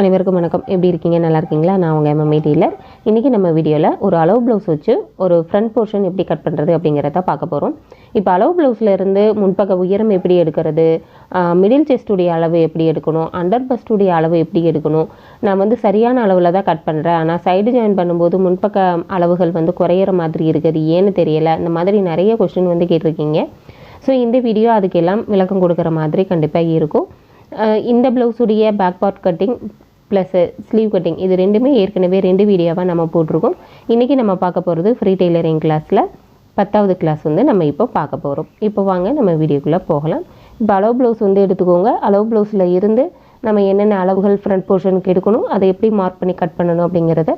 அனைவருக்கும் வணக்கம். எப்படி இருக்கீங்க? நல்லா இருக்கீங்களா? நான் உங்கள் எம்எம்ஏ டீலர். இன்றைக்கி நம்ம வீடியோவில் ஒரு அளவு ப்ளவுஸ் வச்சு ஒரு ஃப்ரண்ட் போர்ஷன் எப்படி கட் பண்ணுறது அப்படிங்கிறத பார்க்க போகிறோம் இப்போ அளவு ப்ளவுஸில் இருந்து முன்பக்க உயரம் எப்படி எடுக்கிறது மிடில் செஸ்டுடைய அளவு எப்படி எடுக்கணும் அண்டர் பஸ்டுடைய அளவு எப்படி எடுக்கணும் நான் வந்து சரியான அளவில் தான் கட் பண்ணுறேன் ஆனால் சைடு ஜாயின் பண்ணும்போது முன்பக்க அளவுகள் வந்து குறையிற மாதிரி இருக்குது ஏன்னு தெரியலை. இந்த மாதிரி நிறைய கொஸ்டின் வந்து கேட்டிருக்கீங்க. ஸோ இந்த வீடியோ அதுக்கெல்லாம் விளக்கம் கொடுக்குற மாதிரி கண்டிப்பாக இருக்கும். இந்த ப்ளவுஸுடைய back part cutting plus sleeve cutting இது ரெண்டுமே ஏற்கனவே ரெண்டு வீடியோவாக நம்ம போட்டிருக்கோம். இன்றைக்கி நம்ம பார்க்க போகிறது ஃப்ரீ டெய்லரிங் கிளாஸில் பத்தாவது கிளாஸ் வந்து நம்ம இப்போ பார்க்க போகிறோம் இப்போ வாங்க நம்ம வீடியோக்குள்ளே போகலாம். இப்போ அளவு ப்ளவுஸ் வந்து எடுத்துக்கோங்க. அளவு ப்ளவுஸில் இருந்து நம்ம என்னென்ன அளவுகள் ஃப்ரண்ட் போர்ஷனுக்கு எடுக்கணும் அதை எப்படி மார்க் பண்ணி கட் பண்ணணும் அப்படிங்கிறத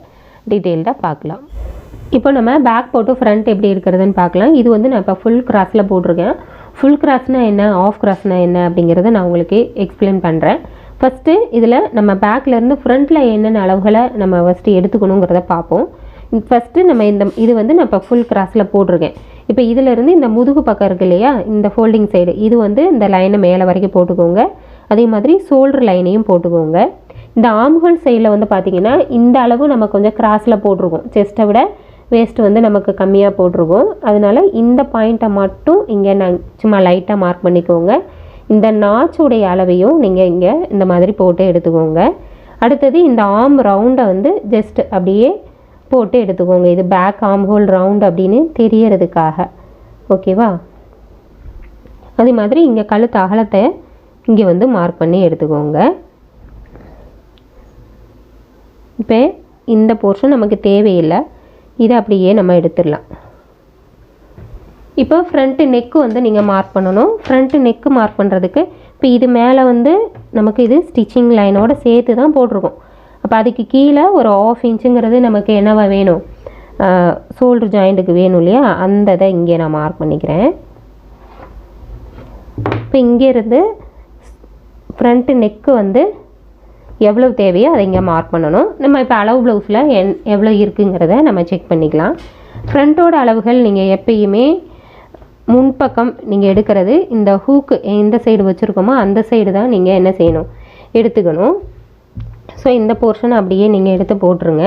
டீட்டெயில்டாக பார்க்கலாம். இப்போ நம்ம பேக் போட்டு ஃப்ரண்ட் எப்படி இருக்கிறதுன்னு பார்க்கலாம். இது வந்து நான் இப்போ ஃபுல் கிராஸில் போட்டிருக்கேன். ஃபுல் கிராஸ்னால் என்ன ஆஃப் கிராஸ்னால் என்ன அப்படிங்கிறத நான் உங்களுக்கு எக்ஸ்பிளைன் பண்ணுறேன் ஃபஸ்ட்டு இதில் நம்ம பேக்லேருந்து ஃப்ரண்ட்டில் என்னென்ன அளவுகளை நம்ம ஃபஸ்ட்டு எடுத்துக்கணுங்கிறத பார்ப்போம். ஃபஸ்ட்டு நம்ம இந்த இது வந்து நான் இப்போ ஃபுல் கிராஸில் போட்டிருக்கேன். இப்போ இதிலேருந்து இந்த முதுகு பக்கம் இருக்கு இல்லையா? இந்த ஃபோல்டிங் சைடு இது வந்து இந்த லைனை மேலே வரைக்கும் போட்டுக்கோங்க. அதே மாதிரி ஷோல்டர் லைனையும் போட்டுக்கோங்க. இந்த ஆம்ஹோல் சைடில் வந்து பார்த்திங்கன்னா இந்த அளவு நம்ம கொஞ்சம் கிராஸில் போட்டிருக்கோம். செஸ்ட்டை விட வேஸ்ட் வந்து நமக்கு கம்மியாக போட்டிருக்கோம். அதனால இந்த பாயிண்ட்டை மட்டும் இங்கே நான் சும்மா லைட்டாக மார்க் பண்ணிக்கோங்க. இந்த நாச்சுடைய அளவையும் நீங்கள் இங்கே இந்த மாதிரி போட்டு எடுத்துக்கோங்க. அடுத்தது இந்த ஆம் ரவுண்டை வந்து ஜஸ்ட் அப்படியே போட்டு எடுத்துக்கோங்க. இது பேக் ஆம் ஹோல் ரவுண்ட் அப்படின்னு தெரியறதுக்காக. ஓகேவா? அதே மாதிரி இங்கே கழுத்து அகலத்தை இங்கே வந்து மார்க் பண்ணி எடுத்துக்கோங்க. இப்போ இந்த போர்ஷன் நமக்கு தேவையில்லை. இதை அப்படியே நம்ம எடுத்துடலாம். இப்போ ஃப்ரண்ட்டு நெக்கு வந்து நீங்கள் மார்க் பண்ணணும். ஃப்ரண்ட்டு நெக்கு மார்க் பண்ணுறதுக்கு இப்போ இது மேலே வந்து நமக்கு இது ஸ்டிச்சிங் லைனோட சேர்த்து தான் போட்டிருக்கோம். அப்போ அதுக்கு கீழே ஒரு ஆஃப் இன்ச்சுங்கிறது நமக்கு என்னவா வேணும்? ஷோல்டர் ஜாயிண்ட்டுக்கு வேணும் இல்லையா? அந்த இதை இங்கே நான் மார்க் பண்ணிக்கிறேன். இப்போ இங்கேருந்து ஃப்ரண்ட்டு நெக்கு வந்து எவ்வளோ தேவையோ அதை இங்கே மார்க் பண்ணணும். நம்ம இப்போ அளவு ப்ளவுஸில் என் எவ்வளோ இருக்குங்கிறத நம்ம செக் பண்ணிக்கலாம். ஃப்ரண்ட்டோட அளவுகள் நீங்கள் எப்பயுமே முன்பக்கம் நீங்கள் எடுக்கிறது இந்த ஹூக்கு எந்த சைடு வச்சுருக்கோமோ அந்த சைடு தான் நீங்கள் என்ன செய்யணும்? எடுத்துக்கணும். ஸோ இந்த போர்ஷன் அப்படியே நீங்கள் எடுத்து போட்டுருங்க.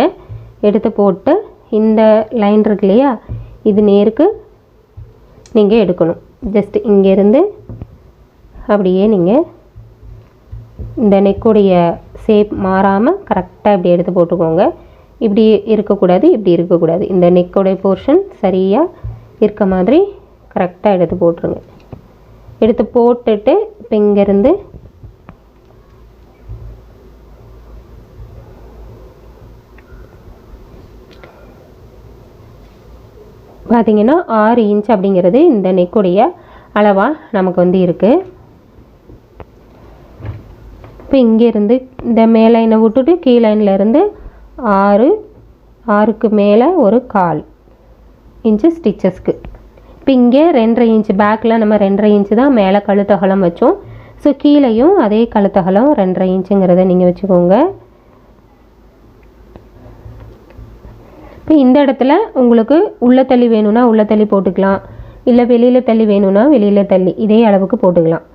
எடுத்து போட்டு இந்த லைன் இருக்கு இல்லையா? இது நேருக்கு நீங்கள் எடுக்கணும். ஜஸ்ட் இங்கேருந்து அப்படியே நீங்கள் இந்த நெக்குடைய ஷேப் மாறாமல் கரெக்டாக இப்படி எடுத்து போட்டுக்கோங்க. இப்படி இருக்கக்கூடாது இப்படி இருக்கக்கூடாது. இந்த நெக்கோடைய போர்ஷன் சரியாக இருக்க மாதிரி கரெக்டாக எடுத்து போட்டுருங்க. எடுத்து போட்டுட்டு இப்போ இங்கேருந்து பார்த்தீங்கன்னா ஆறு இன்ச் அப்படிங்கிறது இந்த நெக்குடைய அளவாக நமக்கு வந்து இருக்குது இப்போ இங்கேருந்து இந்த மேலைனை விட்டுட்டு கீழைனில் இருந்து ஆறு ஆறுக்கு மேலே ஒரு கால் இன்ச்சு ஸ்டிச்சஸ்க்கு இப்போ இங்கே ரெண்டரை இன்ச்சு பேக்கில் நம்ம ரெண்டரை இன்ச்சு தான் மேலே கழுத்தகலம் வச்சோம். ஸோ கீழேயும் அதே கழுத்தகலம் ரெண்டரை இன்ச்சுங்கிறத நீங்கள் வச்சுக்கோங்க. இப்போ இந்த இடத்துல உங்களுக்கு உள்ள தள்ளி வேணும்னா உள்ள தள்ளி போட்டுக்கலாம். இல்லை வெளியில் தள்ளி வேணும்னா வெளியில் தள்ளி இதே அளவுக்கு போட்டுக்கலாம்.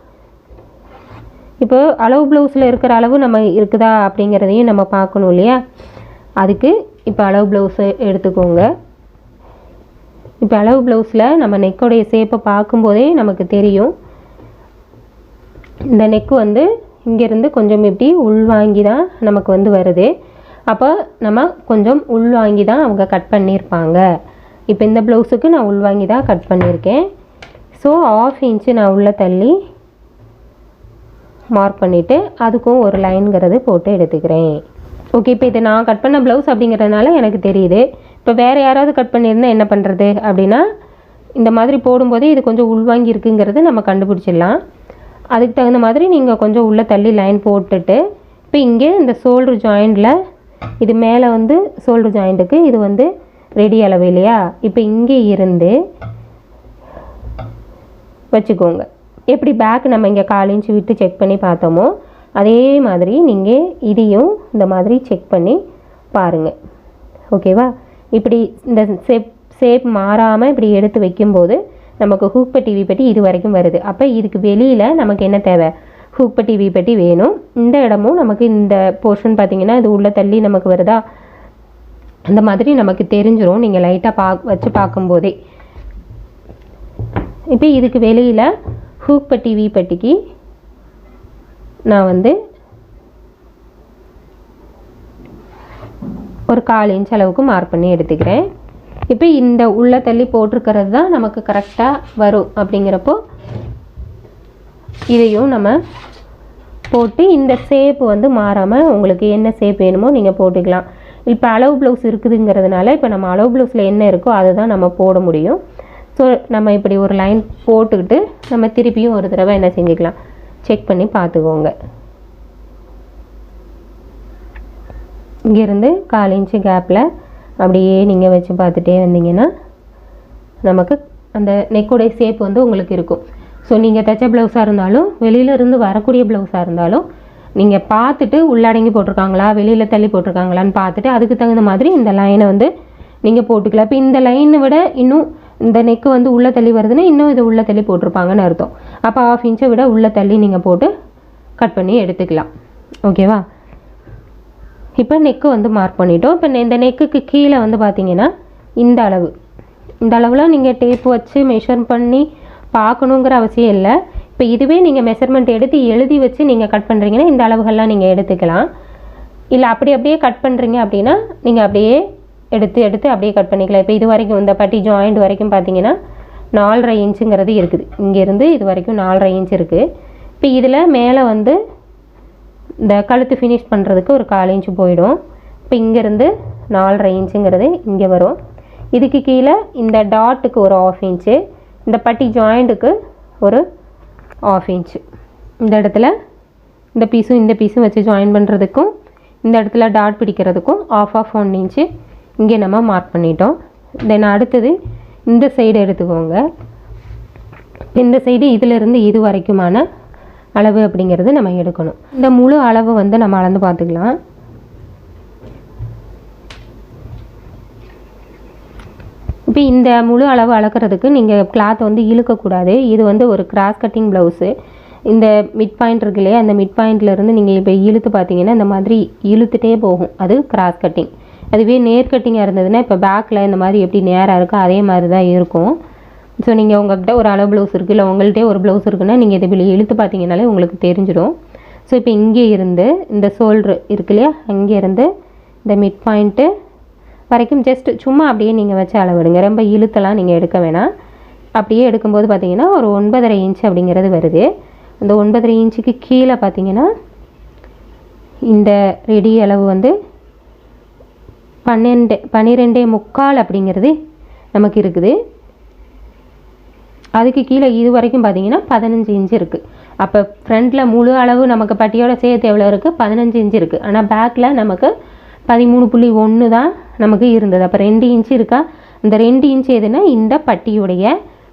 இப்போ அளவு ப்ளவுஸில் இருக்கிற அளவு நம்ம இருக்குதா அப்படிங்கிறதையும் நம்ம பார்க்கணும் இல்லையா? அதுக்கு இப்போ அளவு ப்ளவுஸை எடுத்துக்கோங்க. இப்போ அளவு ப்ளவுஸில் நம்ம நெக்கோடைய சேப்பை பார்க்கும்போதே நமக்கு தெரியும். இந்த நெக்கு வந்து இங்கேருந்து கொஞ்சம் இப்படி உள்வாங்கி தான் நமக்கு வந்து வருது. அப்போ நம்ம கொஞ்சம் உள்வாங்கி தான் அவங்க கட் பண்ணியிருப்பாங்க. இப்போ இந்த ப்ளவுஸுக்கு நான் உள்வாங்கி தான் கட் பண்ணியிருக்கேன். ஸோ ஆஃப் இன்ச்சு நான் உள்ளே தள்ளி மார்க் பண்ணிவிட்டு அதுக்கும் ஒரு லைனுங்கிறது போட்டு எடுத்துக்கிறேன். ஓகே இப்போ இது நான் கட் பண்ண ப்ளவுஸ் அப்படிங்கிறதுனால எனக்கு தெரியுது. இப்போ வேறு யாராவது கட் பண்ணியிருந்தால் என்ன பண்ணுறது அப்படின்னா இந்த மாதிரி போடும்போதே இது கொஞ்சம் உள்வாங்கி இருக்குங்கிறது நம்ம கண்டுபிடிச்சிடலாம். அதுக்கு தகுந்த மாதிரி நீங்கள் கொஞ்சம் உள்ளே தள்ளி லைன் போட்டுட்டு இப்போ இங்கே இந்த ஷோல்டர் ஜாயிண்டில் இது மேலே வந்து ஷோல்டர் ஜாயிண்ட்டுக்கு இது வந்து ரெடி அளவு இல்லையா? இப்போ இங்கே இருந்து வச்சுக்கோங்க. எப்படி பேக் நம்ம இங்கே கால் இன்ச்சு விட்டு செக் பண்ணி பார்த்தோமோ அதே மாதிரி நீங்கள் இதையும் இந்த மாதிரி செக் பண்ணி பாருங்கள் ஓகேவா இப்படி இந்த ஷேப் ஷேப் மாறாமல் இப்படி எடுத்து வைக்கும்போது நமக்கு ஹூக் பட்டி பட்டி இது வரைக்கும் வருது. அப்போ இதுக்கு வெளியில் நமக்கு என்ன தேவை? ஹூக் பட்டி பட்டி வேணும். இந்த இடமும் நமக்கு இந்த போர்ஷன் பார்த்திங்கன்னா இது உள்ளே தள்ளி நமக்கு வருதா? அந்த மாதிரி நமக்கு தெரிஞ்சிடும் நீங்கள் லைட்டாக பா வச்சு பார்க்கும்போதே. இப்போ இதுக்கு வெளியில் ஹூக் பட்டி பட்டிக்கு நான் வந்து ஒரு கால் இன்ச் அளவுக்கு மார்க் பண்ணி எடுத்துக்கிறேன். இப்போ இந்த உள்ளே தள்ளி போட்டிருக்கிறது தான் நமக்கு கரெக்டாக வரும் அப்படிங்கிறப்போ இதையும் நம்ம போட்டு இந்த ஷேப் வந்து மாறாமல் உங்களுக்கு என்ன ஷேப் வேணுமோ நீங்கள் போட்டுக்கலாம். இப்போ அளவு ப்ளவுஸ் இருக்குதுங்கிறதுனால இப்போ நம்ம அளவு ப்ளவுஸில் என்ன இருக்கோ அதை தான் நம்ம போட முடியும். ஸோ நம்ம இப்படி ஒரு லைன் போட்டுக்கிட்டு நம்ம திருப்பியும் ஒரு தடவை என்ன செஞ்சுக்கலாம்? செக் பண்ணி பார்த்துக்கோங்க. இங்கேருந்து கால் இன்ச்சு கேப்பில் அப்படியே நீங்கள் வச்சு பார்த்துட்டே வந்தீங்கன்னா நமக்கு அந்த நெக்கோடைய ஷேப் வந்து உங்களுக்கு இருக்கும். ஸோ நீங்கள் தைச்ச ப்ளவுஸாக இருந்தாலும் வெளியிலேருந்து வரக்கூடிய ப்ளவுஸாக இருந்தாலும் நீங்கள் பார்த்துட்டு உள்ளடங்கி போட்டிருக்காங்களா வெளியில் தள்ளி போட்டிருக்காங்களான்னு பார்த்துட்டு அதுக்கு தகுந்த மாதிரி இந்த லைனை வந்து நீங்கள் போட்டுக்கலாம். இப்போ இந்த லைனை விட இன்னும் இந்த நெக்கு வந்து உள்ளே தள்ளி வருதுன்னா இன்னும் இதை உள்ளே தள்ளி போட்டிருப்பாங்கன்னு அர்த்தம். அப்போ ஆஃப் இன்ச்சை விட உள்ளே தள்ளி நீங்கள் போட்டு கட் பண்ணி எடுத்துக்கலாம். ஓகேவா இப்போ நெக்கு வந்து மார்க் பண்ணிட்டோம். இப்போ இந்த நெக்குக்கு கீழே வந்து பார்த்தீங்கன்னா இந்த அளவு. இந்த அளவில் நீங்கள் டேப் வச்சு மெஷர் பண்ணி பார்க்கணுங்கிற அவசியம் இல்லை. இப்போ இதுவே நீங்கள் மெஷர்மெண்ட் எடுத்து எழுதி வச்சு நீங்கள் கட் பண்ணுறீங்கன்னா இந்த அளவுகள்லாம் நீங்கள் எடுத்துக்கலாம். இல்லை அப்படி அப்படியே கட் பண்ணுறீங்க அப்படின்னா நீங்கள் அப்படியே எடுத்து எடுத்து அப்படியே கட் பண்ணிக்கலாம். இப்போ இது வரைக்கும் இந்த பட்டி ஜாயிண்ட் வரைக்கும் பார்த்தீங்கன்னா நாலரை இன்ச்சுங்கிறது இருக்குது. இங்கேருந்து இது வரைக்கும் நாலரை இன்ச் இருக்குது இப்போ இதில் மேலே வந்து இந்த கழுத்து ஃபினிஷ் பண்ணுறதுக்கு ஒரு கால் இன்ச்சு போயிடும். இப்போ இங்கேருந்து நாலரை இன்ச்சுங்கிறது இங்கே வரும். இதுக்கு கீழே இந்த டாட்டுக்கு ஒரு ஆஃப் இன்ச்சு இந்த பட்டி ஜாயிண்ட்டுக்கு ஒரு ஆஃப் இன்ச்சு இந்த இடத்துல இந்த பீஸும் இந்த பீஸும் வச்சு ஜாயின் பண்ணுறதுக்கும் இந்த இடத்துல டாட் பிடிக்கிறதுக்கும் ஆஃப் ஆஃப் ஒன் இன்ச்சு இங்கே நம்ம மார்க் பண்ணிட்டோம். தென் அடுத்தது இந்த சைடு எடுத்துக்கோங்க. இந்த சைடு இதிலிருந்து இது வரைக்குமான அளவு அப்படிங்கிறது நம்ம எடுக்கணும். இந்த முழு அளவு வந்து நம்ம அளந்து பார்த்துக்கலாம். இப்போ இந்த முழு அளவு அளக்கிறதுக்கு நீங்கள் கிளாத் வந்து இழுக்கக்கூடாது இது வந்து ஒரு கிராஸ் கட்டிங் ப்ளவுஸு இந்த மிட் பாயிண்ட் இருக்கு இல்லையா அந்த மிட் பாயிண்ட்லேருந்து நீங்கள் இப்போ இழுத்து பார்த்தீங்கன்னா இந்த மாதிரி இழுத்துட்டே போகும். அது கிராஸ் கட்டிங் அதுவே நேர் கட்டிங்காக இருந்ததுன்னா இப்போ பேக்கில் இந்த மாதிரி எப்படி நேராக இருக்கோ அதே மாதிரி தான் இருக்கும். ஸோ நீங்கள் உங்கள்கிட்ட ஒரு அளவு ப்ளவுஸ் இருக்குது இல்லை உங்கள்கிட்ட ஒரு ப்ளவுஸ் இருக்குன்னா நீங்கள் இதை இப்படி இழுத்து பார்த்தீங்கனாலே உங்களுக்கு தெரிஞ்சிடும் ஸோ இப்போ இங்கே இருந்து இந்த சோல்ட்ரு இருக்கு இல்லையா? அங்கே இருந்து இந்த மிட் பாயிண்ட்டு வரைக்கும் ஜஸ்ட் சும்மா அப்படியே நீங்கள் வச்சு அளவிடுங்க. ரொம்ப இழுத்தெல்லாம் நீங்கள் எடுக்க வேணாம். அப்படியே எடுக்கும்போது பார்த்தீங்கன்னா ஒரு ஒன்பதரை இன்ச் அப்படிங்கிறது வருது. அந்த ஒன்பதரை இன்ச்சுக்கு கீழே பார்த்தீங்கன்னா இந்த ரெடி அளவு வந்து பன்னெண்டு பன்னிரெண்டே முக்கால் அப்படிங்கிறது நமக்கு இருக்குது. அதுக்கு கீழே இது வரைக்கும் பார்த்தீங்கன்னா பதினஞ்சு இன்ச் இருக்குது அப்போ ஃப்ரண்ட்டில் முழு அளவு நமக்கு பட்டியோட சேர்த்து எவ்வளோ இருக்குது பதினஞ்சு இன்ச் இருக்குது ஆனால் பேக்கில் நமக்கு பதிமூணு புள்ளி ஒன்று தான் நமக்கு இருந்தது. அப்போ ரெண்டு இன்ச் இருக்கா? இந்த ரெண்டு இன்ச் எதுனா இந்த பட்டியுடைய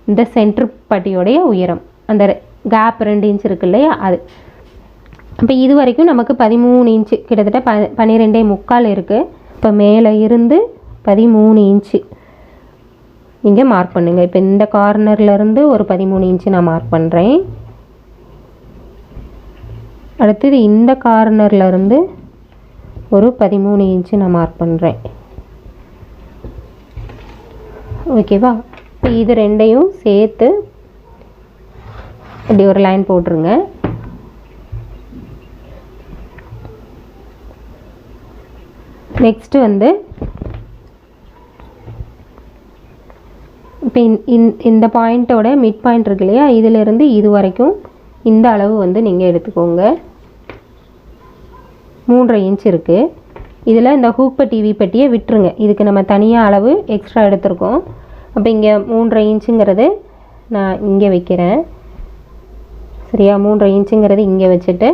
இந்த சென்டர் பட்டியுடைய உயரம். அந்த கேப் ரெண்டு இன்ச் இருக்கு இல்லையா? அது. இப்போ இது வரைக்கும் நமக்கு பதிமூணு இன்ச்சு. கிட்டத்தட்ட ப பன்னிரெண்டே முக்கால் இருக்குது இப்போ மேலே இருந்து பதிமூணு இன்ச்சு. நீங்கள் மார்க் பண்ணுங்கள் இப்போ இந்த கார்னர்ல இருந்து ஒரு பதிமூணு இன்ச்சு நான் மார்க் பண்ணுறேன் அடுத்தது இந்த கார்னர்ல இருந்து ஒரு பதிமூணு இன்ச்சு நான் மார்க் பண்ணுறேன் ஓகேவா இப்போ இது ரெண்டையும் சேர்த்து இப்படி ஒரு லைன் போட்டுருங்க. நெக்ஸ்ட்டு வந்து இப்போ இந்த பாயிண்ட்டோட மிட் பாயிண்ட் இருக்கு இல்லையா? இதிலிருந்து இது வரைக்கும் இந்த அளவு வந்து நீங்கள் எடுத்துக்கோங்க. மூன்றரை இன்ச் இருக்குது இதில் இந்த ஹூக் பட்டி பட்டியை விட்டுருங்க. இதுக்கு நம்ம தனியாக அளவு எக்ஸ்ட்ரா எடுத்திருக்கோம். அப்போ இங்கே மூன்றரை இன்ச்சுங்கிறது நான் இங்கே வைக்கிறேன். சரியா? மூன்றரை இன்ச்சுங்கிறது இங்கே வச்சுட்டு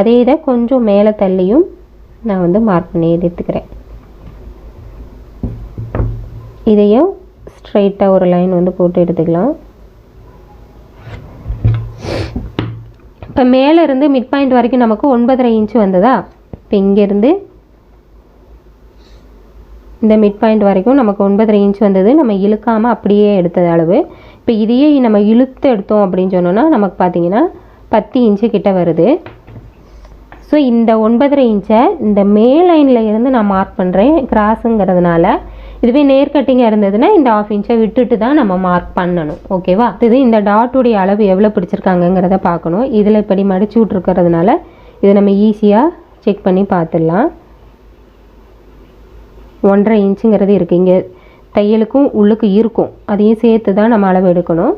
அதே இதை கொஞ்சம் மேலே தள்ளியும் நான் வந்து மார்க் பண்ணி எடுத்துக்கிறேன். இதையும் ஸ்ட்ரைட்டாக ஒரு லைன் வந்து போட்டு எடுத்துக்கலாம். இப்போ மேலேருந்து மிட் பாயிண்ட் வரைக்கும் நமக்கு ஒன்பதரை இன்ச்சு வந்ததா? இப்போ இங்கேருந்து இந்த மிட் பாயிண்ட் வரைக்கும் நமக்கு ஒன்பதரை இன்ச் வந்தது. நம்ம இழுக்காமல் அப்படியே எடுத்தது அளவு. இப்போ இதையே நம்ம இழுத்து எடுத்தோம் அப்படின்னு சொன்னோன்னா நமக்கு பார்த்தீங்கன்னா பத்து இன்ச்சு கிட்ட வருது. ஸோ இந்த ஒன்பதரை இன்ச்சை இந்த மே லைனில் இருந்து நான் மார்க் பண்ணுறேன் கிராஸுங்கிறதுனால இதுவே நேர் கட்டிங்காக இருந்ததுன்னா இந்த ஆஃப் இன்ச்சை விட்டுட்டு தான் நம்ம மார்க் பண்ணணும். ஓகேவா இது இந்த டாட்டுடைய அளவு எவ்வளோ பிடிச்சிருக்காங்கங்கிறத பார்க்கணும். இதில் இப்படி மடிச்சு விட்ருக்கறதுனால இதை நம்ம ஈஸியாக செக் பண்ணி பார்த்துடலாம். ஒன்றரை இன்ச்சுங்கிறது இருக்குது இங்கே தையலுக்கும் உள்ளுக்கு இருக்கும். அதையும் சேர்த்து தான் நம்ம அளவு எடுக்கணும்.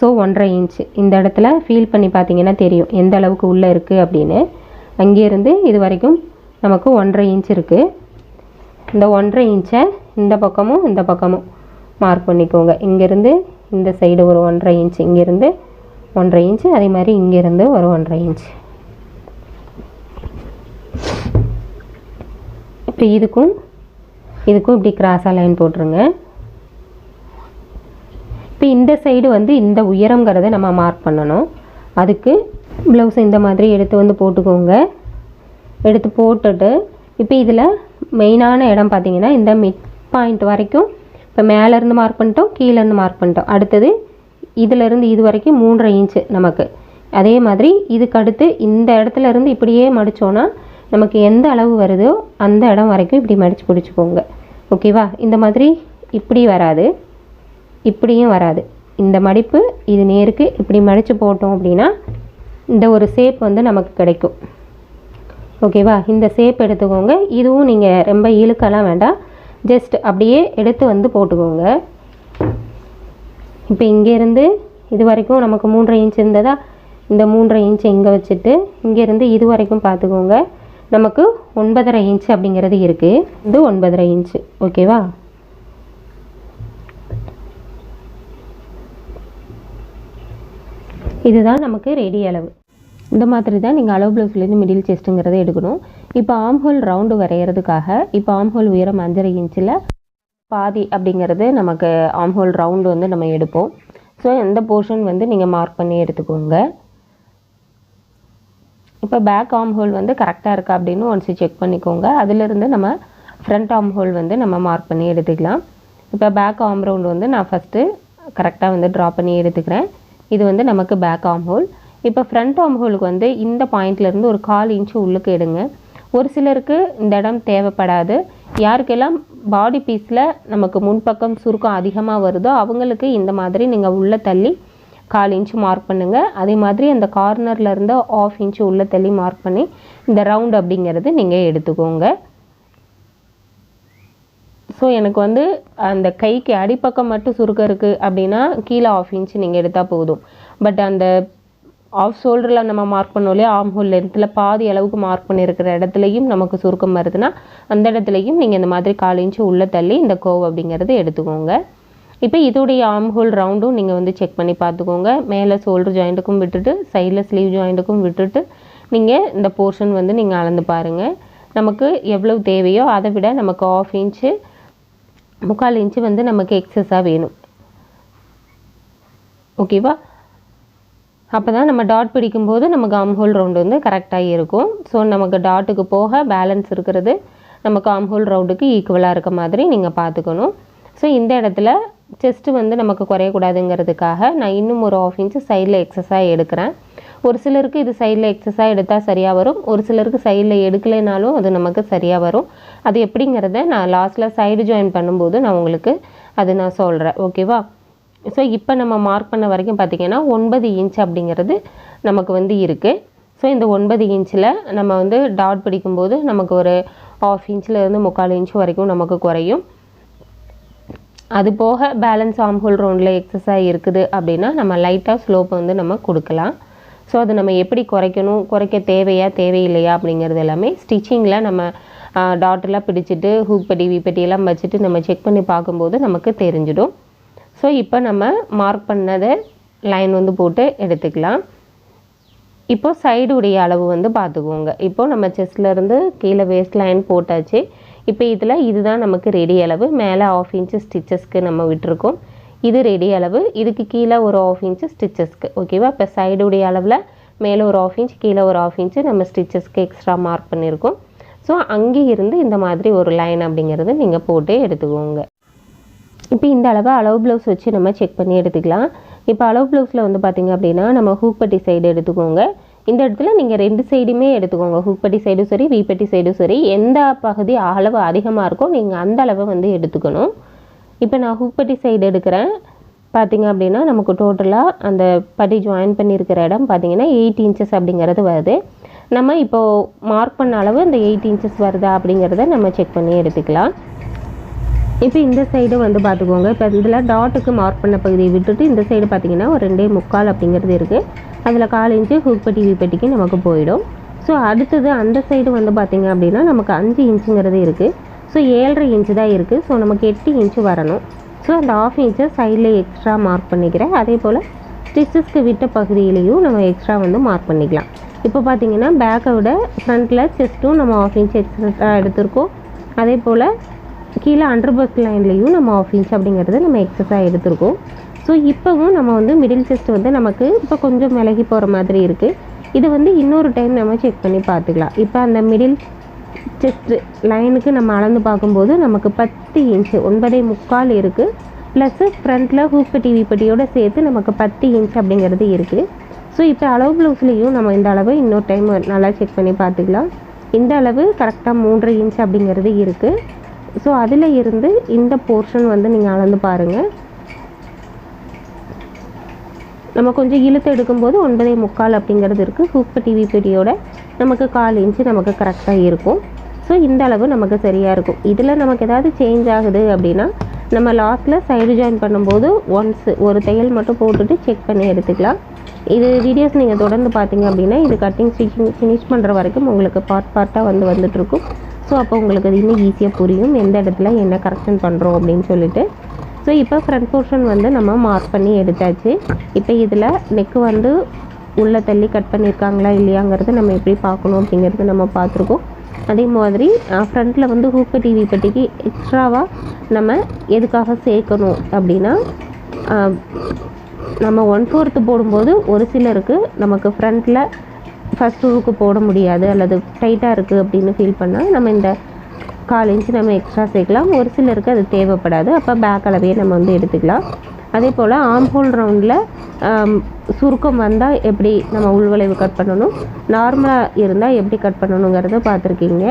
ஸோ ஒன்றரை இன்ச்சு இந்த இடத்துல ஃபீல் பண்ணி பார்த்தீங்கன்னா தெரியும். எந்த அளவுக்கு உள்ளே இருக்குது அப்படின்னு. அங்கேருந்து இது வரைக்கும் நமக்கு ஒன்றரை இன்ச் இருக்குது இந்த ஒன்றரை இன்ச்சை இந்த பக்கமும் இந்த பக்கமும். மார்க் பண்ணிக்கோங்க. இங்கேருந்து இந்த சைடு ஒரு ஒன்றரை இன்ச் இங்கேருந்து ஒன்றரை இன்ச்சு அதே மாதிரி இங்கேருந்து ஒரு ஒன்றரை இன்ச் இப்போ இதுக்கும் இதுக்கும் இப்படி கிராஸாக லைன் போட்டுருங்க. இப்போ இந்த சைடு வந்து இந்த உயரங்கிறத நம்ம மார்க் பண்ணணும். அதுக்கு ப்ளவுஸ் இந்த மாதிரி எடுத்து வந்து போட்டுக்கோங்க. எடுத்து போட்டுட்டு இப்போ இதில் மெயினான இடம் பார்த்தீங்கன்னா இந்த மிட் பாயிண்ட் வரைக்கும் இப்போ மேலேருந்து மார்க் பண்ணிட்டோம் கீழேருந்து மார்க் பண்ணிட்டோம். அடுத்தது இதிலேருந்து இது வரைக்கும் மூன்றரை இன்ச்சு நமக்கு. அதே மாதிரி இதுக்கு அடுத்து இந்த இடத்துல இருந்து இப்படியே மடித்தோன்னா நமக்கு எந்த அளவு வருதோ அந்த இடம் வரைக்கும் இப்படி மடித்து பிடிச்சிக்கோங்க. ஓகேவா இந்த மாதிரி இப்படி வராது. இப்படியும் வராது. இந்த மடிப்பு இது நேருக்கு இப்படி மடித்து போட்டோம் அப்படின்னா இந்த ஒரு ஷேப் வந்து நமக்கு கிடைக்கும். ஓகேவா இந்த ஷேப் எடுத்துக்கோங்க. இதுவும் நீங்கள் ரொம்ப இழுக்கலாம் வேண்டாம். ஜஸ்ட் அப்படியே எடுத்து வந்து போட்டுக்கோங்க. இப்போ இங்கேருந்து இது வரைக்கும் நமக்கு மூன்றரை இன்ச் இருந்ததா? இந்த மூன்றரை இன்ச் இங்கே வச்சுட்டு இங்கேருந்து இது வரைக்கும் பார்த்துக்கோங்க. நமக்கு ஒன்பதரை இன்ச் அப்படிங்கிறது இருக்குது இது ஒன்பதரை இன்ச்சு ஓகேவா இதுதான் நமக்கு ரெடி அளவு. இந்த மாதிரி தான் நீங்கள் அளவு ப்ளவுஸ்லேருந்து மிடில் செஸ்ட்டுங்கிறத எடுக்கணும். இப்போ ஆம்ஹோல் ரவுண்டு வரைகிறதுக்காக இப்போ ஆம்ஹோல் உயரம் அஞ்சரை இன்ச்சில் பாதி அப்படிங்கிறது நமக்கு ஆம்ஹோல் ரவுண்டு வந்து நம்ம எடுப்போம். ஸோ இந்த போர்ஷன் வந்து நீங்கள் மார்க் பண்ணி எடுத்துக்கோங்க. இப்போ பேக் ஆம் ஹோல் வந்து கரெக்டாக இருக்கா அப்படின்னு ஒன்ஸ் செக் பண்ணிக்கோங்க. அதிலிருந்து நம்ம ஃப்ரண்ட் ஆம் ஹோல் வந்து நம்ம மார்க் பண்ணி எடுத்துக்கலாம். இப்போ பேக் ஆம் ரவுண்ட் வந்து நான் ஃபஸ்ட்டு கரெக்டாக வந்து ட்ரா பண்ணி எடுத்துக்கிறேன். இது வந்து நமக்கு பேக் ஆம் ஹோல் இப்போ ஃப்ரண்ட் ஆம் ஹோலுக்கு வந்து இந்த பாயிண்ட்லேருந்து ஒரு கால் இன்ச்சு உள்ளுக்கு எடுங்க. ஒரு சிலருக்கு இந்த இடம் தேவைப்படாது. யாருக்கெல்லாம் பாடி பீஸில் நமக்கு முன்பக்கம் சுருக்கம் அதிகமாக வருதோ அவங்களுக்கு இந்த மாதிரி நீங்கள் உள்ளே தள்ளி கால் இன்ச்சு மார்க் பண்ணுங்கள் அதே மாதிரி அந்த கார்னரில் இருந்து ஆஃப் இன்ச்சு உள்ளே தள்ளி மார்க் பண்ணி இந்த ரவுண்ட் அப்படிங்கிறது நீங்கள் எடுத்துக்கோங்க. ஸோ எனக்கு வந்து அந்த கைக்கு அடிப்பக்கம் மட்டும் சுருக்கம் இருக்குது அப்படின்னா கீழே ஆஃப் இன்ச்சு நீங்கள் எடுத்தால் போதும். பட் அந்த ஆஃப் ஷோல்டரில் நம்ம மார்க் பண்ணோம் இல்லையா? ஆம் ஹோல் லென்த்தில் பாதி அளவுக்கு மார்க் பண்ணியிருக்கிற இடத்துலையும் நமக்கு சுருக்கம் வருதுன்னா அந்த இடத்துலையும் நீங்கள் இந்த மாதிரி கால் இன்ச்சு உள்ளே தள்ளி இந்த கோவ் அப்படிங்கிறது எடுத்துக்கோங்க. இப்போ இதோடைய ஆம் ஹோல் ரவுண்டும் நீங்கள் வந்து செக் பண்ணி பார்த்துக்கோங்க. மேலே ஷோல்டர் ஜாயிண்ட்டுக்கும் விட்டுட்டு சைடில் ஸ்லீவ் ஜாயிண்ட்டுக்கும் விட்டுட்டு நீங்கள் இந்த போர்ஷன் வந்து நீங்கள் அளந்து பாருங்கள் நமக்கு எவ்வளவு தேவையோ அதை விட நமக்கு ஆஃப் இன்ச்சு முக்கால் இன்ச்சு வந்து நமக்கு எக்ஸஸாக வேணும். ஓகேவா அப்போ தான் நம்ம டாட் பிடிக்கும்போது நமக்கு ஆம்ஹோல் ரவுண்டு வந்து கரெக்டாக இருக்கும். ஸோ நமக்கு டாட்டுக்கு போக பேலன்ஸ் இருக்கிறது. நமக்கு ஆம் ஹோல் ரவுண்டுக்கு ஈக்குவலாக இருக்க மாதிரி நீங்கள் பார்த்துக்கணும். ஸோ இந்த இடத்துல செஸ்ட்டு வந்து நமக்கு குறையக்கூடாதுங்கிறதுக்காக நான் இன்னும் ஒரு ஆஃப் இன்ச்சு சைடில் எக்ஸஸாக எடுக்கிறேன். ஒரு சிலருக்கு இது சைடில் எக்ஸஸாக எடுத்தால் சரியாக வரும். ஒரு சிலருக்கு சைடில் எடுக்கலைனாலும் அது நமக்கு சரியாக வரும். அது எப்படிங்கிறத நான் லாஸ்ட்டில் சைடு ஜாயின் பண்ணும்போது நான் உங்களுக்கு அது நான் சொல்கிறேன் ஓகேவா ஸோ இப்போ நம்ம மார்க் பண்ண வரைக்கும் பார்த்திங்கன்னா ஒன்பது இன்ச் அப்படிங்கிறது நமக்கு வந்து இருக்குது ஸோ இந்த ஒன்பது இன்ச்சில் நம்ம வந்து டாட் பிடிக்கும்போது நமக்கு ஒரு ஆஃப் இன்ச்சில் இருந்து முக்கால் இன்ச் வரைக்கும் நமக்கு குறையும். அது போக பேலன்ஸ் ஆம் ஹோல் ரவுண்டில் எக்ஸஸாக இருக்குது அப்படின்னா நம்ம லைட்டாக ஸ்லோப் வந்து நம்ம கொடுக்கலாம். ஸோ அது நம்ம எப்படி குறைக்கணும் குறைக்க தேவையா தேவையில்லையா அப்படிங்கிறது எல்லாமே ஸ்டிச்சிங்கில் நம்ம டாட்டெல்லாம் பிடிச்சிட்டு ஹூக் பட்டி வீப்பட்டி எல்லாம் வச்சுட்டு நம்ம செக் பண்ணி பார்க்கும்போது நமக்கு தெரிஞ்சிடும். ஸோ இப்போ நம்ம மார்க் பண்ணதை லைன் வந்து போட்டு எடுத்துக்கலாம். இப்போ சைடுடைய அளவு வந்து பார்த்துக்கோங்க. இப்போ நம்ம செஸ்ட்லேருந்து கீழே வேஸ்ட் லைன் போட்டாச்சு. இப்போ இதில் இதுதான் நமக்கு ரெடி அளவு. மேலே ஆஃப் இன்ச்சு ஸ்டிச்சஸ்க்கு நம்ம விட்டுருக்கோம். இது ரெடி அளவு. இதுக்கு கீழே ஒரு ஆஃப் இன்ச்சு ஸ்டிச்சஸ்க்கு ஓகேவா இப்போ சைடுடைய அளவில் மேலே ஒரு ஆஃப் இன்ச் கீழே ஒரு ஆஃப் இன்ச்சு நம்ம ஸ்டிச்சஸ்க்கு எக்ஸ்ட்ரா மார்க் பண்ணியிருக்கோம். ஸோ அங்கே இருந்து இந்த மாதிரி ஒரு லைன் அப்படிங்கிறது நீங்கள் போட்டு எடுத்துக்கோங்க. இப்போ இந்த அளவு அளவு ப்ளவுஸ் வச்சு நம்ம செக் பண்ணி எடுத்துக்கலாம். இப்போ அளவு ப்ளவுஸில் வந்து பார்த்தீங்க அப்படின்னா நம்ம ஹூக்பட்டி சைடு எடுத்துக்கோங்க. இந்த இடத்துல நீங்கள் ரெண்டு சைடுமே எடுத்துக்கோங்க. ஹூக்பட்டி சைடும் சரி வீப்பட்டி சைடும் சரி எந்த பகுதி அளவு அதிகமாக இருக்கோ நீங்கள் அந்த அளவை வந்து எடுத்துக்கணும். இப்போ நான் ஹூக்பட்டி சைடு எடுக்கிறேன். பார்த்தீங்க அப்படின்னா நமக்கு டோட்டலாக அந்த பட்டி ஜாயின் பண்ணியிருக்கிற இடம் பார்த்தீங்கன்னா எயிட் இன்ச்சஸ் அப்படிங்கிறது வருது. நம்ம இப்போது மார்க் பண்ண அளவு இந்த எயிட் இன்ச்சஸ் வருதா அப்படிங்கிறத நம்ம செக் பண்ணி எடுத்துக்கலாம். இப்போ இந்த சைடு வந்து பார்த்துக்கோங்க. இப்போ இதில் டாட்டுக்கு மார்க் பண்ண பகுதியை விட்டுட்டு இந்த சைடு பார்த்திங்கன்னா ஒரு ரெண்டே முக்கால் அப்படிங்கிறது இருக்குது அதில் கால் இன்ச்சு ஹூக்பட்டி விப்பட்டிக்கு நமக்கு போயிடும். ஸோ அடுத்தது அந்த சைடு வந்து பார்த்திங்க அப்படின்னா நமக்கு அஞ்சு இன்ச்சுங்கிறது இருக்குது ஸோ ஏழரை இன்ச்சு தான் இருக்குது ஸோ நமக்கு எட்டு இன்ச்சு வரணும். ஸோ அந்த ஆஃப் இன்ச்சை சைடில் எக்ஸ்ட்ரா மார்க் பண்ணிக்கிறேன். அதே போல் ஸ்டிச்சஸ்க்கு விட்ட பகுதியிலையும் நம்ம எக்ஸ்ட்ரா வந்து மார்க் பண்ணிக்கலாம். இப்போ பார்த்தீங்கன்னா பேக்கை விட ஃப்ரண்ட்டில் செஸ்ட்டும் நம்ம ஆஃப் இன்ச் எக்ஸ்ட்ரா எடுத்திருக்கோம். அதே போல் கீழே அண்டர் பஸ் லைன்லேயும் நம்ம ஆஃப் இன்ச் அப்படிங்கிறது நம்ம எக்ஸஸாக எடுத்திருக்கோம். ஸோ இப்போவும் நம்ம வந்து மிடில் செஸ்ட் வந்து நமக்கு இப்போ கொஞ்சம் விலகி போகிற மாதிரி இருக்குது இதை வந்து இன்னொரு டைம் நம்ம செக் பண்ணி பார்த்துக்கலாம். இப்போ அந்த மிடில் செஸ்ட் லைனுக்கு நம்ம அளந்து பார்க்கும்போது நமக்கு பத்து இன்ச்சு ஒன்பதே முக்கால் இருக்குது ப்ளஸ்ஸு ஃப்ரண்ட்டில் குஃப்கு டிவி பட்டியோடு சேர்த்து நமக்கு பத்து இன்ச் அப்படிங்கிறது இருக்குது ஸோ இப்போ அளவு ப்ளவுஸ்லேயும் நம்ம இந்த அளவு இன்னொரு டைம் நல்லா செக் பண்ணி பார்த்துக்கலாம். இந்த அளவு கரெக்டாக மூன்றரை இன்ச் அப்படிங்கிறது இருக்குது ஸோ அதில் இருந்து இந்த போர்ஷன் வந்து நீங்கள் அளந்து பாருங்கள் நம்ம கொஞ்சம் இழுத்து எடுக்கும்போது ஒன்பதே முக்கால் அப்படிங்கிறது இருக்குது ஹூப்பட்டி வீப்பட்டியோட நமக்கு கால் இன்ச்சு நமக்கு கரெக்டாக இருக்கும். ஸோ இந்த அளவு நமக்கு சரியாக இருக்கும். இதில் நமக்கு ஏதாவது சேஞ்ச் ஆகுது அப்படின்னா நம்ம லாஸ்ட்டில் சைடு ஜாயின் பண்ணும்போது ஒன்ஸ் ஒரு தையல் மட்டும் போட்டுட்டு செக் பண்ணி எடுத்துக்கலாம். இது வீடியோஸ் நீங்கள் தொடர்ந்து பார்த்தீங்க அப்படின்னா இது கட்டிங் ஸ்டிச்சிங் ஃபினிஷ் பண்ணுற வரைக்கும் உங்களுக்கு பார்ட் பார்ட்டாக வந்து வந்துட்டுருக்கும் ஸோ அப்போ உங்களுக்கு அது இன்னும் ஈஸியாக புரியும். எந்த இடத்துல என்ன கரெக்ஷன் பண்ணுறோம் அப்படின்னு சொல்லிட்டு. ஸோ இப்போ ஃப்ரண்ட் போர்ஷன் வந்து நம்ம மார்க் பண்ணி எடுத்தாச்சு. இப்போ இதில் நெக்கு வந்து உள்ளே தள்ளி கட் பண்ணியிருக்காங்களா இல்லையாங்கிறது நம்ம எப்படி பார்க்கணும் அப்படிங்கிறது நம்ம பார்த்துருக்கோம். அதே மாதிரி ஃப்ரண்ட்டில் வந்து ஹூக்கு டிவி பெட்டிக்கு எக்ஸ்ட்ராவாக நம்ம எதுக்காக சேர்க்கணும் அப்படின்னா நம்ம ஒன் ஃபோர்த்து போடும்போது ஒரு சிலருக்கு நமக்கு ஃப்ரண்ட்டில் ஃபஸ்ட் ஹூக்கு போட முடியாது அல்லது டைட்டாக இருக்குது அப்படின்னு ஃபீல் பண்ணால் நம்ம இந்த கால் இன்ச்சு நம்ம எக்ஸ்ட்ரா சேர்க்கலாம். ஒரு சிலருக்கு அது தேவைப்படாது. அப்போ பேக் அளவையே நம்ம வந்து எடுத்துக்கலாம். அதே போல் ஆம்ஹோல் ரவுண்டில் சுருக்கம் வந்தால் எப்படி நம்ம உள்வளைவு கட் பண்ணணும்? நார்மலாக இருந்தால் எப்படி கட் பண்ணணுங்கிறத பார்த்துருக்கீங்க.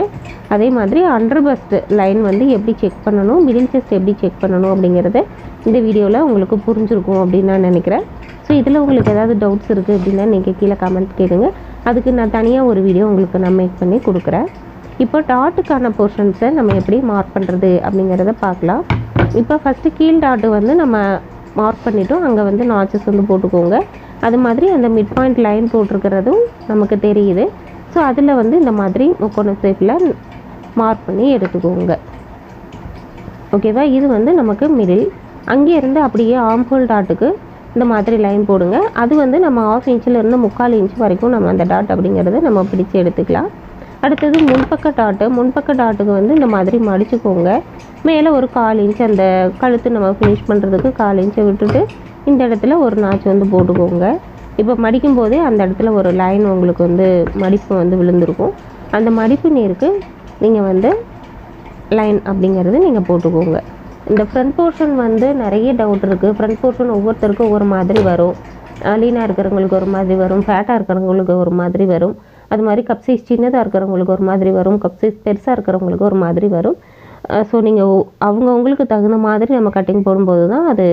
அதே மாதிரி அண்டர் பஸ்ட் லைன் வந்து எப்படி செக் பண்ணணும்? மிடில் செஸ்ட் எப்படி செக் பண்ணணும் அப்படிங்கிறத இந்த வீடியோவில் உங்களுக்கு புரிஞ்சிருக்கும் அப்படின்னு நான் நினைக்கிறேன். ஸோ இதில் உங்களுக்கு ஏதாவது டவுட்ஸ் இருக்குது அப்படின்னா நீங்கள் கீழே கமெண்ட் கேளுங்க. அதுக்கு நான் தனியாக ஒரு வீடியோ உங்களுக்கு நான் மேக் பண்ணி கொடுக்குறேன். இப்போ டாட்டுக்கான போர்ஷன்ஸை நம்ம எப்படி மார்க் பண்ணுறது அப்படிங்கிறத பார்க்கலாம். இப்போ ஃபஸ்ட்டு கீழ் டாட்டு வந்து நம்ம மார்க் பண்ணிவிட்டோம் அங்கே வந்து நாச்சஸ் வந்து போட்டுக்கோங்க. அது மாதிரி அந்த மிட் பாயிண்ட் லைன் போட்டிருக்கிறதும் நமக்கு தெரியுது. ஸோ அதில் வந்து இந்த மாதிரி முக்கோண ஷேப்பில் மார்க் பண்ணி எடுத்துக்கோங்க. ஓகேவா இது வந்து நமக்கு மிடில் அங்கேருந்து அப்படியே ஆம்ஹோல் டாட்டுக்கு இந்த மாதிரி லைன் போடுங்க. அது வந்து நம்ம ஆஃப் இன்ச்சில் இருந்து முக்கால் இன்ச் வரைக்கும் நம்ம அந்த டாட் அப்படிங்கிறத நம்ம பிடிச்சு எடுத்துக்கலாம். அடுத்தது முன்பக்க டாட்டு முன்பக்க டாட்டுக்கு வந்து இந்த மாதிரி மடிச்சுக்கோங்க. மேலே ஒரு கால் இன்ச் அந்த கழுத்து நம்ம ஃபினிஷ் பண்ணுறதுக்கு கால் இன்ச்சை விட்டுட்டு இந்த இடத்துல ஒரு நாச்சு வந்து போட்டுக்கோங்க. இப்போ மடிக்கும் போதே அந்த இடத்துல ஒரு லைன் உங்களுக்கு வந்து மடிப்பு வந்து விழுந்திருக்கும். அந்த மடிப்பு நீருக்கு நீங்கள் வந்து லைன் அப்படிங்கிறது நீங்கள் போட்டுக்கோங்க. இந்த ஃப்ரண்ட் போர்ஷன் வந்து நிறைய டவுட் இருக்குது ஃப்ரண்ட் போர்ஷன் ஒவ்வொருத்தருக்கும் ஒவ்வொரு மாதிரி வரும். லீனாக இருக்கிறவங்களுக்கு ஒரு மாதிரி வரும். ஃபேட்டாக இருக்கிறவங்களுக்கு ஒரு மாதிரி வரும். அது மாதிரி கப் சைஸ் சின்னதாக இருக்கிறவங்களுக்கு ஒரு மாதிரி வரும். கப் சைஸ் பெருசாக இருக்கிறவங்களுக்கு ஒரு மாதிரி வரும். ஸோ நீங்கள் அவங்கவுங்களுக்கு தகுந்த மாதிரி நம்ம கட்டிங் போடும்போது தான் அது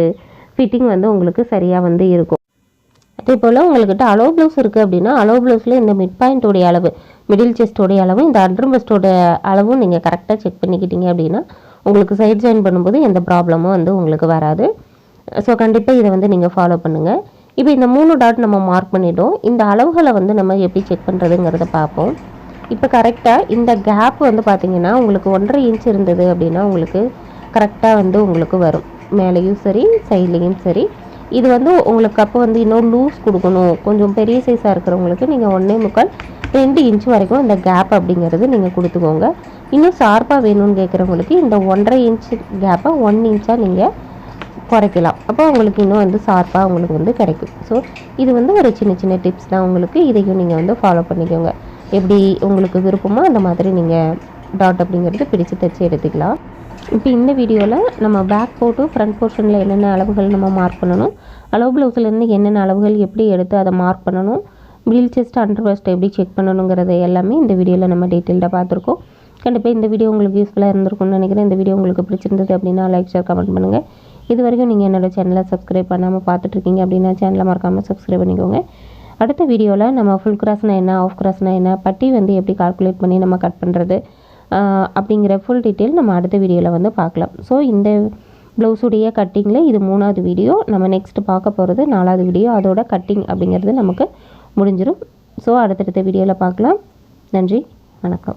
ஃபிட்டிங் வந்து உங்களுக்கு சரியாக வந்து இருக்கும். அதே போல் உங்கள்கிட்ட அலோ ப்ளவுஸ் இருக்குது அப்படின்னா அலோ ப்ளவுஸில் இந்த மிட் பாயிண்ட்டோடைய அளவு மிடில் செஸ்டோடைய அளவும் இந்த அண்டர் பெஸ்ட்டோட அளவும் நீங்கள் கரெக்டாக செக் பண்ணிக்கிட்டீங்க அப்படின்னா உங்களுக்கு சைட் ஜாயின் பண்ணும்போது எந்த ப்ராப்ளமும் வந்து உங்களுக்கு வராது. ஸோ கண்டிப்பாக இதை வந்து நீங்கள் ஃபாலோ பண்ணுங்கள் இப்போ இந்த மூணு டாட் நம்ம மார்க் பண்ணிட்டோம். இந்த அளவுகளை வந்து நம்ம எப்படி செக் பண்ணுறதுங்கிறத பார்ப்போம். இப்போ கரெக்டாக இந்த கேப் வந்து பார்த்தீங்கன்னா உங்களுக்கு ஒன்றரை இன்ச் இருந்தது அப்படின்னா உங்களுக்கு கரெக்டாக வந்து உங்களுக்கு வரும். மேலேயும் சரி சைட்லேயும் சரி. இது வந்து உங்களுக்கு அப்போ வந்து இன்னும் லூஸ் கொடுக்கணும். கொஞ்சம் பெரிய சைஸாக இருக்கிறவங்களுக்கு நீங்கள் ஒன்றே முக்கால் ரெண்டு இன்ச் வரைக்கும் இந்த கேப் அப்படிங்கிறது நீங்கள் கொடுத்துக்கோங்க. இன்னும் ஷார்ப்பாக வேணும்னு கேட்குறவங்களுக்கு இந்த ஒன்றரை இன்ச் கேப்பை ஒன் இன்ச்சாக நீங்கள் குறைக்கலாம். அப்போ உங்களுக்கு இன்னும் வந்து ஷார்ப்பாக உங்களுக்கு வந்து கிடைக்கும். ஸோ இது வந்து ஒரு சின்ன சின்ன டிப்ஸ் தான் உங்களுக்கு. இதையும் நீங்கள் வந்து ஃபாலோ பண்ணிக்கோங்க. எப்படி உங்களுக்கு விருப்பமோ அந்த மாதிரி நீங்கள் டாட் அப்படிங்கிறது பிடிச்சு தைச்சி எடுத்துக்கலாம். இப்போ இந்த வீடியோவில் நம்ம பேக் போட்டு ஃப்ரண்ட் போர்ஷனில் என்னென்ன அளவுகள் நம்ம மார்க் பண்ணணும்? அளவு ப்ளவுஸ்லேருந்து என்னென்ன அளவுகள் எப்படி எடுத்து அதை மார்க் பண்ணணும்? மிடில் செஸ்ட் அண்டர் வெஸ்ட் எப்படி செக் பண்ணணுங்கிறது எல்லாமே இந்த வீடியோவில் நம்ம டீட்டெயில்டாக பார்த்துருக்கோம். கண்டிப்பாக இந்த வீடியோ உங்களுக்கு யூஸ்ஃபுல்லாக இருந்திருக்கும்னு நினைக்கிறேன். இந்த வீடியோ உங்களுக்கு பிடிச்சிருந்தது அப்படின்னா லைக் ஷேர் கமெண்ட் பண்ணுங்கள் இது வரைக்கும் நீங்கள் என்னோட சேனலை சப்ஸ்கிரைப் பண்ணாமல் பார்த்துட்ருக்கீங்க அப்படின்னா சேனலை மறக்காமல் சப்ஸ்கிரைப் பண்ணிக்கோங்க. அடுத்த வீடியோவில் நம்ம ஃபுல் கிராஸ்னால் என்ன ஆஃப் கிராஸ்னால் என்ன பட்டி வந்து எப்படி கால்குலேட் பண்ணி நம்ம கட் பண்ணுறது அப்படிங்கிற ஃபுல் டீட்டெயில் நம்ம அடுத்த வீடியோவில் வந்து பார்க்கலாம். ஸோ இந்த ப்ளவுஸுடைய கட்டிங்கில் இது மூணாவது வீடியோ நம்ம நெக்ஸ்ட் பார்க்க போகிறது நாலாவது வீடியோ அதோட கட்டிங் அப்படிங்கிறது நமக்கு முடிஞ்சிடும் ஸோ அடுத்தடுத்த வீடியோவில் பார்க்கலாம். நன்றி வணக்கம்.